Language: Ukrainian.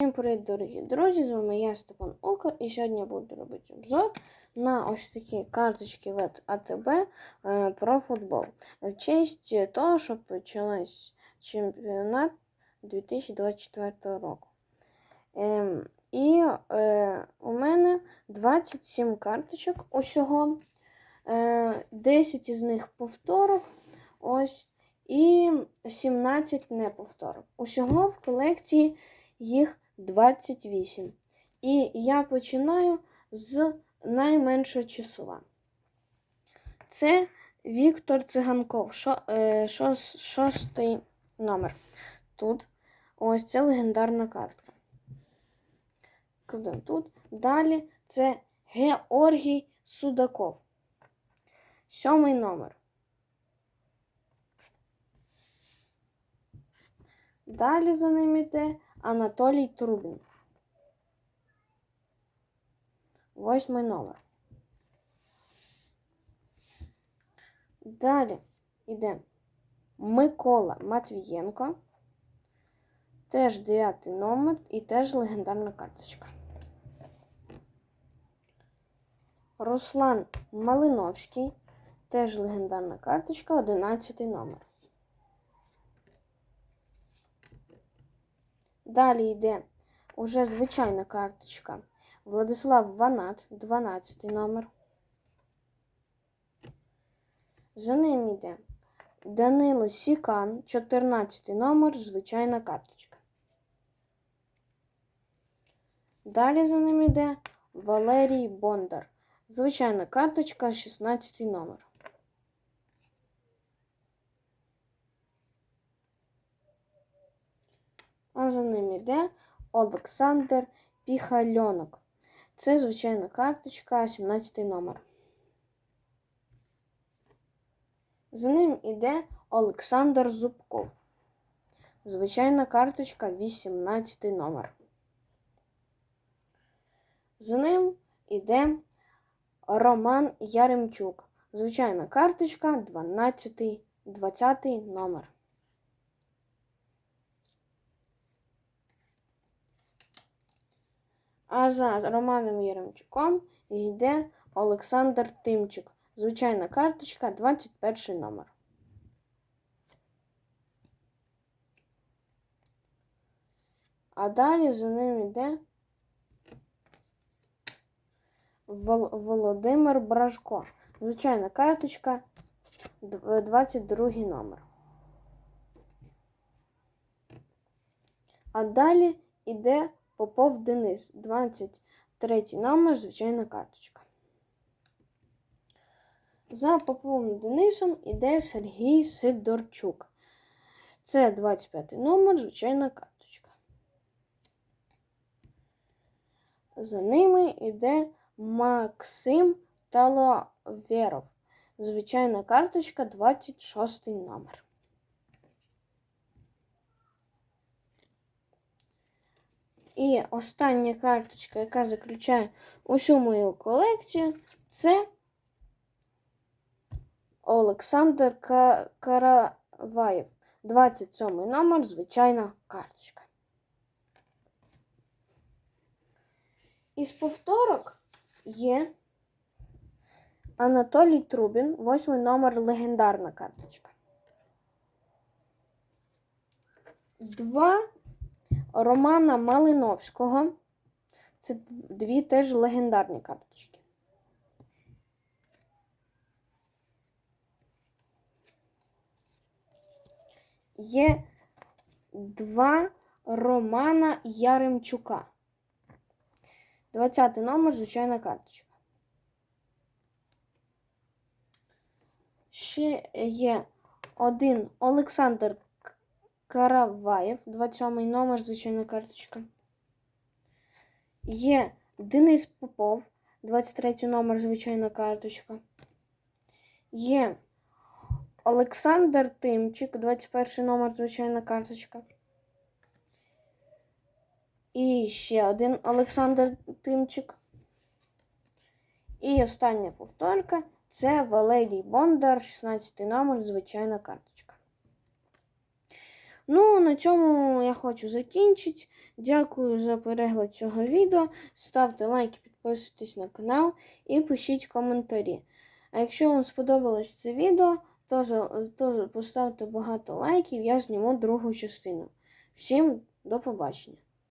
Всім привіт, дорогі друзі! З вами я Степан Окар, і сьогодні буду робити обзор на ось такі карточки від АТБ е, про футбол. В честь того, що почалась чемпіонат 2024 року. Ем, і е, у мене 27 карточок усього. Е, 10 із них повторок. Ось. І 17 неповторок. Усього в колекції їх 28. І я починаю з найменшого числа. Це Віктор Циганков, шо, е, шос, шостий номер. Тут ось це легендарна картка. Тут. Далі це Георгій Судаков. Сьомий номер. Далі за ним йде Анатолій Трубін. Восьмий номер. Далі йде Микола Матвієнко. Теж дев'ятий номер і теж легендарна карточка. Руслан Малиновський. Теж легендарна карточка, одинадцятий номер. Далі йде уже звичайна карточка. Владислав Ванат, 12 номер. За ним йде Данило Сікан, 14 номер, звичайна карточка. Далі за ним йде Валерій Бондар. Звичайна карточка, 16 номер. А за ним йде Олександр Піхальонок. Це звичайна карточка, 17 номер. За ним йде Олександр Зубков. Звичайна карточка, 18 номер. За ним йде Роман Яремчук. Звичайна карточка, 12, 20 номер. А за Романом Яремчуком йде Олександр Тимчик. Звичайна карточка, 21 номер. А далі за ним йде Вол- Володимир Бражко. Звичайна карточка, 22 номер. А далі йде Попов Денис, 23 номер, звичайна карточка. За Поповим Денисом іде Сергій Сидорчук. Це 25 номер, звичайна карточка. За ними йде Максим Талаверов. Звичайна карточка, 26 номер. І остання карточка, яка заключає усю мою колекцію, це Олександр Караваєв. 27 номер, звичайна карточка. Із повторок є Анатолій Трубін, 8 номер, легендарна карточка. Два Романа Малиновського. Це дві теж легендарні карточки. Є два Романа Яремчука. 20 номер, звичайна карточка. Ще є один Олександр Караваєв, 27 номер, звичайна карточка. Є Денис Попов, 23 номер, звичайна карточка. Є Олександр Тимчик, 21 номер, звичайна карточка. І ще один Олександр Тимчик. І остання повторка це Валерій Бондар, 16 номер, звичайна карточка. Ну, на цьому я хочу закінчити. Дякую за перегляд цього відео. Ставте лайки, підписуйтесь на канал і пишіть коментарі. А якщо вам сподобалось це відео, то, то поставте багато лайків, я зніму другу частину. Всім до побачення!